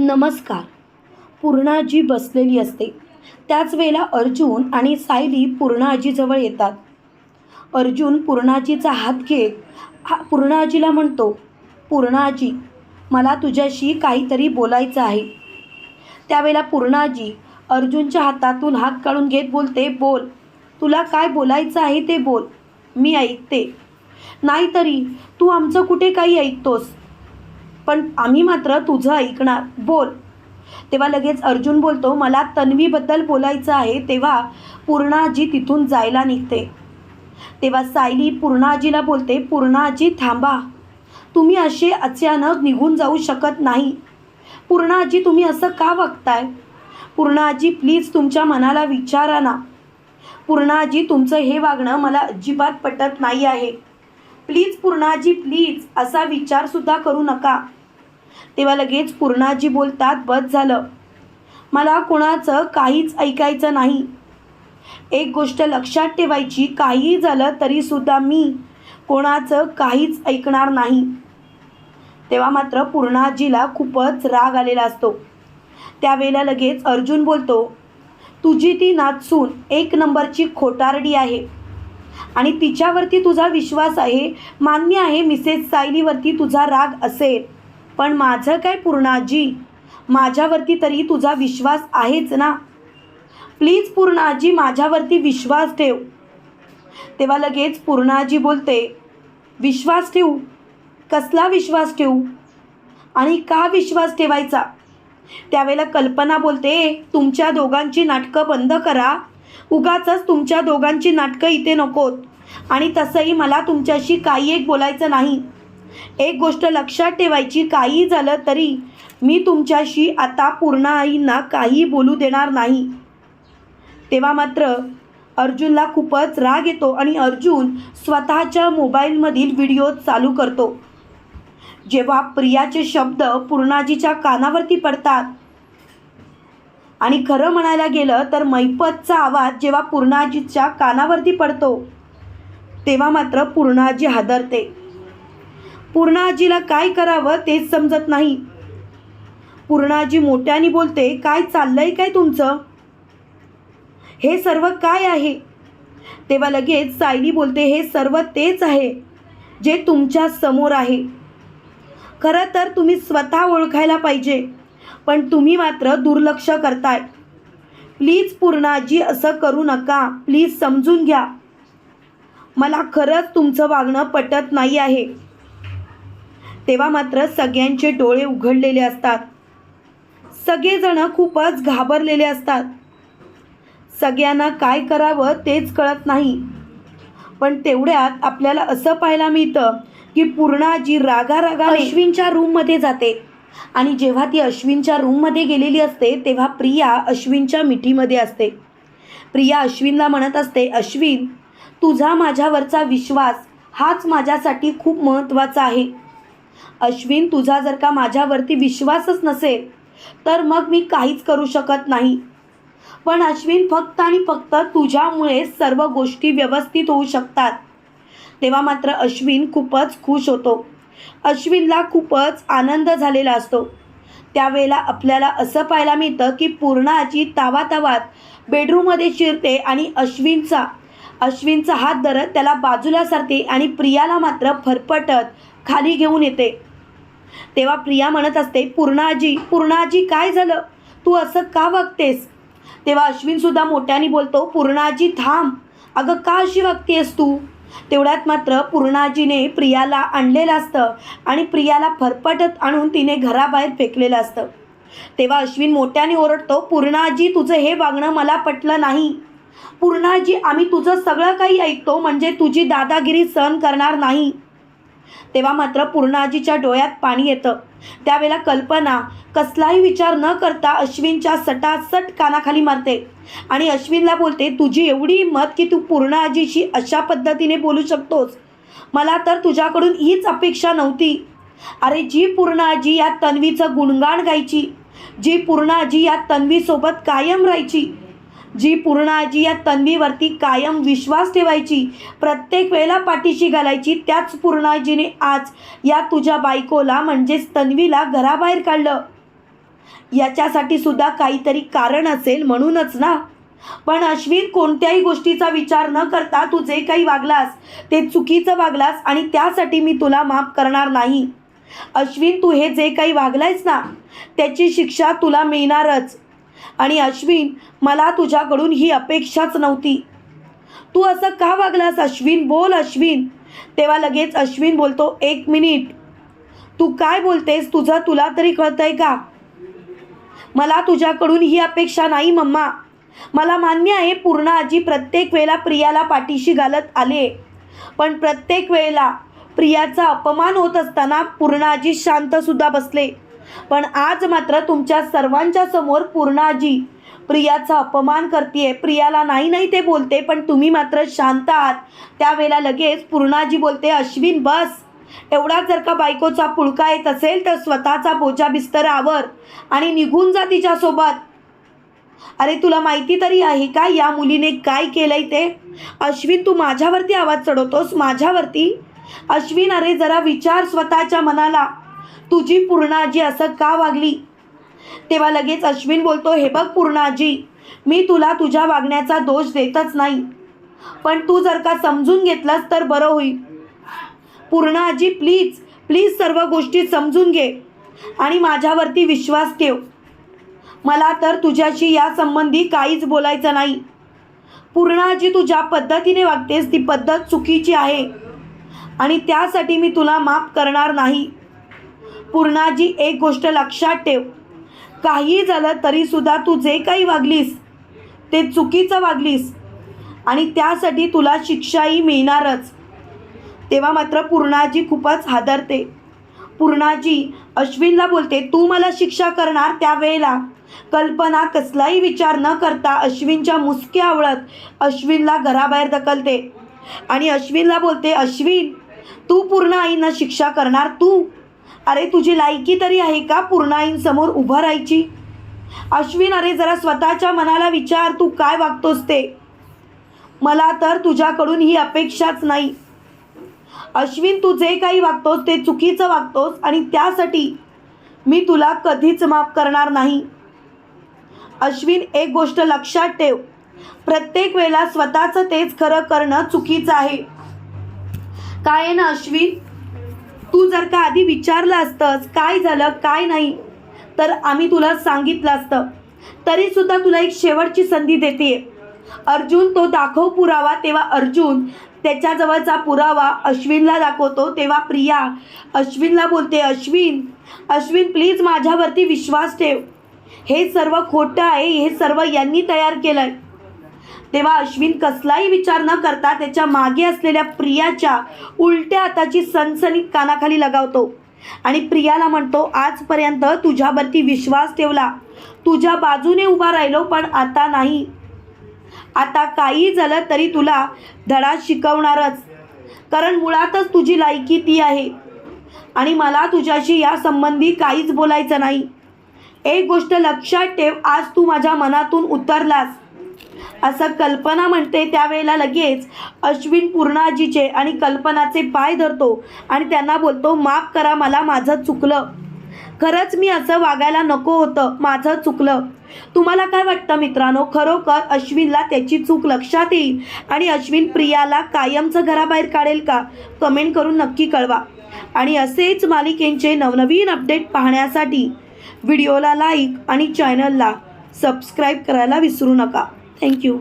नमस्कार. पूर्णाजी बसलेली असते. त्याच वेळेला अर्जुन आणि सायली पूर्णाजीजवळ येतात. अर्जुन पूर्णाजीचा हात घेत हा पूर्णाजीला म्हणतो पूर्णाजी मला तुझ्याशी काहीतरी बोलायचं आहे. त्यावेळेला पूर्णाजी अर्जुनच्या हातातून हात काढून घेत बोलते बोल तुला काय बोलायचं आहे ते बोल मी ऐकते. नाहीतरी तू आमचं कुठे काही ऐकतोस? पण आम्ही मात्र तुझं ऐकणार. बोल. तेव्हा लगेच अर्जुन बोलतो मला तन्वीबद्दल बोलायचं आहे तेव्हा पूर्णाजी तिथून जायला निघते. तेव्हा सायली पूर्णाजीला बोलते पूर्णाजी थांबा. तुम्ही असे अचानक निघून जाऊ शकत नाही. पूर्णाजी तुम्ही असं का वागताय पूर्णाजी प्लीज तुमच्या मनाला विचारा ना. पूर्णाजी तुमचं हे वागणं मला अजिबात पटत नाही आहे. प्लीज पूर्णाजी प्लीज असा विचारसुद्धा करू नका. तेव्हा लगेच पूर्णाजी बोलतात बस झालं. मला कोणाचं काहीच ऐकायचं नाही. एक गोष्ट लक्षात ठेवायची काहीही झालं तरीसुद्धा मी कोणाचं काहीच ऐकणार नाही. तेव्हा मात्र पूर्णाजीला खूपच राग आलेला असतो. त्यावेळेला लगेच अर्जुन बोलतो तुझी ती नाचून एक नंबरची खोटारडी आहे आणि तिच्यावरती तुझा विश्वास आहे. मान्य आहे मिसेस सायलीवरती तुझा राग असेल. पण माझं काय पूर्णाजी? माझ्यावरती तरी तुझा विश्वास आहेच ना? प्लीज पूर्णाजी माझ्यावरती विश्वास ठेव. तेव्हा लगेच पूर्णाजी बोलते विश्वास ठेवू? कसला विश्वास ठेवू? आणि का विश्वास ठेवायचा? त्यावेळेला कल्पना बोलते तुमच्या दोघांची नाटकं बंद करा. उगाचच तुमच्या दोघांची नाटकं इथे नकोत. आणि तसंही मला तुमच्याशी काही एक बोलायचं नाही. एक गोष्ट लक्षात ठेवायची काही झालं तरी मी तुमच्याशी आता पूर्ण आईंना काही बोलू देणार नाही. तेव्हा मात्र अर्जुनला खूपच राग येतो आणि अर्जुन स्वतःच्या मोबाईलमधील व्हिडिओ चालू करतो. जेव्हा प्रियाचे शब्द पूर्णाजीच्या कानावरती पडतात आणि खरं म्हणायला गेलं तर मैपतचा आवाज जेव्हा पूर्णाजीच्या कानावरती पडतो तेव्हा मात्र पूर्णाजी हादरते. पूर्णाजीला काय करावं तेच समजत नाही. पूर्णाजी मोठ्याने बोलते काय चाललंय काय तुमचं? हे सर्व काय आहे? तेव्हा लगेच सायली बोलते हे सर्व तेच आहे जे तुमच्यासमोर आहे. खरं तर तुम्ही स्वतः ओळखायला पाहिजे पण तुम्ही मात्र दुर्लक्ष करताय. प्लीज पूर्णाजी असं करू नका. प्लीज समजून घ्या. मला खरंच तुमचं वागणं पटत नाही आहे. तेव्हा मात्र सगळ्यांचे डोळे उघडलेले असतात. सगळेजण खूपच घाबरलेले असतात. सगळ्यांना काय करावं तेच कळत नाही. पण तेवढ्यात आपल्याला असं पाहायला मिळतं की पूर्णाजी रागा रागा अश्विनच्या रूममध्ये जाते. आणि जेव्हा ती अश्विनच्या रूममध्ये गेलेली असते तेव्हा प्रिया अश्विनच्या मिठीमध्ये असते. प्रिया अश्विनला म्हणत असते अश्विन तुझा माझ्यावरचा विश्वास हाच माझ्यासाठी खूप महत्त्वाचा आहे. अश्विन तुझा जर का माझ्यावरती विश्वासच नसेल तर मग मी काहीच करू शकत नाही. पण अश्विन फक्त आणि फक्त तुझ्यामुळे सर्व गोष्टी व्यवस्थित होऊ शकतात. तेव्हा मात्र अश्विन खूपच खुश होतो. अश्विनला खूपच आनंद झालेला असतो. त्यावेळेला आपल्याला असं पाहायला मिळतं की पूर्णाची तावातावात बेडरूममध्ये शिरते आणि अश्विनचा अश्विनचा हात धरत त्याला बाजूला सरते आणि प्रियाला मात्र फरफटत खाली घेऊन येते. तेव्हा प्रिया म्हणत असते पूर्णाजी पूर्णाजी काय झालं? तू असं का वागतेस? तेव्हा अश्विनसुद्धा मोठ्याने बोलतो पूर्णाजी थांब. अगं का अशी वागतेस तू? तेवढ्यात मात्र पूर्णाजीने प्रियाला आणलेलं असतं आणि प्रियाला फरफटत आणून तिने घराबाहेर फेकलेलं असतं. तेव्हा अश्विन मोठ्याने ओरडतो पूर्णाजी तुझं हे वागणं मला पटलं नाही. पूर्णाजी आम्ही तुझं सगळं काही ऐकतो म्हणजे तुझी दादागिरी सहन करणार नाही. तेव्हा मात्र पूर्णाजीच्या डोळ्यात पाणी येतं. त्यावेळेला कल्पना कसलाही विचार न करता अश्विनच्या सटासट कानाखाली मारते. आणि अश्विनला बोलते तुझी एवढी हिंमत की तू पूर्णाजीशी अशा पद्धतीने बोलू शकतोस? मला तर तुझ्याकडून हीच अपेक्षा नव्हती. अरे जी पूर्णाजी या तन्वीचं गुणगाण गायची जी पूर्णाजी या तन्वीसोबत कायम राहायची जी पूर्णाजी या तन्वीवरती कायम विश्वास ठेवायची प्रत्येक वेळेला पाठीशी घालायची त्याच पूर्णाजीने आज या तुझ्या बायकोला म्हणजेच तन्वीला घराबाहेर काढलं. याच्यासाठी सुद्धा काहीतरी कारण असेल म्हणूनच ना? पण अश्विन कोणत्याही गोष्टीचा विचार न करता तू जे काही वागलास ते चुकीचं वागलास आणि त्यासाठी मी तुला माफ करणार नाही. अश्विन तू हे जे काही वागलायस ना त्याची शिक्षा तुला मिळणारच. आणि अश्विन मला तुझ्याकडून ही अपेक्षाच नव्हती. तू असं का वागलास अश्विन? बोल अश्विन. तेव्हा लगेच अश्विन बोलतो एक मिनिट. तू काय बोलतेस? तुझं तुला तरी कळतंय का? मला तुझ्याकडून ही अपेक्षा नाही मम्मा. मला मान्य आहे पूर्ण आजी प्रत्येक वेळेला प्रियाला पाठीशी घालत आले. पण प्रत्येक वेळेला प्रियाचा अपमान होत असताना पूर्ण आजी शांतसुद्धा बसले. पण आज मात्र तुमच्या सर्वांच्या समोर पूर्णाजी प्रियाचा अपमान करते प्रियाला नाही नाही ते बोलते पण तुम्ही मात्र शांत आहात. त्यावेळेला लगेच पूर्णाजी बोलते अश्विन बस. एवढा जर का बायकोचा पुळका येत असेल तर स्वतःचा बोजा बिस्तर आवर आणि निघून जा तिच्यासोबत. अरे तुला माहिती तरी आहे का या मुलीने काय केलंय ते? अश्विन तू माझ्यावरती आवाज चढवतोस? माझ्यावरती? अश्विन अरे जरा विचार स्वतःच्या मनाला. तुझी पूर्णाजी असं का वागली? तेव्हा लगेच अश्विन बोलतो हे बघ पूर्णाजी मी तुला तुझ्या वागण्याचा दोष देतच नाही. पण तू जर का समजून घेतलास तर बरं होईल. पूर्णाजी प्लीज प्लीज सर्व गोष्टी समजून घे आणि माझ्यावरती विश्वास ठेव. मला तर तुझ्याशी या संबंधी काहीच बोलायचं नाही. पूर्णाजी तू ज्या पद्धतीने वागतेस ती पद्धत चुकीची आहे आणि त्यासाठी मी तुला माफ करणार नाही. पूर्णाजी एक गोष्ट लक्षात ठेव. काही झालं तरीसुद्धा तू जे काही वागलीस ते चुकीचं वागलीस आणि त्यासाठी तुला शिक्षाही मिळणारच. तेव्हा मात्र पूर्णाजी खूपच हादरते. पूर्णाजी अश्विनला बोलते तू मला शिक्षा करणार त्यावेळेला. कल्पना कसलाही विचार न करता अश्विनच्या मुसके आवळत अश्विनला घराबाहेर ढकलते. आणि अश्विनला बोलते अश्विन तू पूर्ण आईंना शिक्षा करणार तू. अरे तुझी लायकी तरी आहे का पूर्णाईंसमोर उभं राहायची? अश्विन अरे जरा स्वतःच्या मनाला विचार तू काय वागतोस ते? मला तर तुझ्याकडून ही अपेक्षाच नाही. अश्विन तू जे काही वागतोस ते चुकीचं वागतोस आणि त्यासाठी मी तुला कधीच माफ करणार नाही. अश्विन एक गोष्ट लक्षात ठेव. प्रत्येक वेळेला स्वतःचं तेच खरं करणं चुकीचं आहे. काय आहे ना अश्विन? तू जर का आधी विचारलं असतंस काय झालं काय नाही तर आम्ही तुला सांगितलं असतं. तरीसुद्धा तुला एक शेवटची संधी देते. अर्जुन तो दाखव पुरावा तेव्हा अर्जुन त्याच्याजवळचा पुरावा अश्विनला दाखवतो तेव्हा प्रिया अश्विनला बोलते अश्विन अश्विन प्लीज माझ्यावरती विश्वास ठेव. हे सर्व खोटं आहे हे सर्व यांनी तयार केलं आहे तेव्हा अश्विन कसलाही विचार न करता त्याच्यामागे असलेल्या प्रियाच्या उलट्या हाताची सनसनीत कानाखाली लगावतो. आणि प्रियाला म्हणतो आजपर्यंत तुझ्यावरती विश्वास ठेवला. तुझ्या बाजूने उभा राहिलो पण आता नाही. आता काही झालं तरी तुला धडा शिकवणारच. कारण मुळातच तुझी लायकी ती आहे. आणि मला तुझ्याशी या संबंधी काहीच बोलायचं नाही. एक गोष्ट लक्षात ठेव आज तू माझ्या मनातून उतरलास. असं कल्पना म्हणते त्यावेळेला लगेच अश्विन पूर्णाजीचे आणि कल्पनाचे पाय धरतो आणि त्यांना बोलतो माफ करा मला माझं चुकलं. खरंच मी असं वागायला नको होतं माझं चुकलं. तुम्हाला काय वाटतं मित्रांनो? खरोखर अश्विनला त्याची चूक लक्षात येईल? आणि अश्विन प्रियाला कायमचं घराबाहेर काढेल का? कमेंट करून नक्की कळवा. आणि असेच मालिकेंचे नवनवीन अपडेट पाहण्यासाठी व्हिडिओला लाईक आणि चॅनलला सबस्क्राईब करायला विसरू नका. Thank you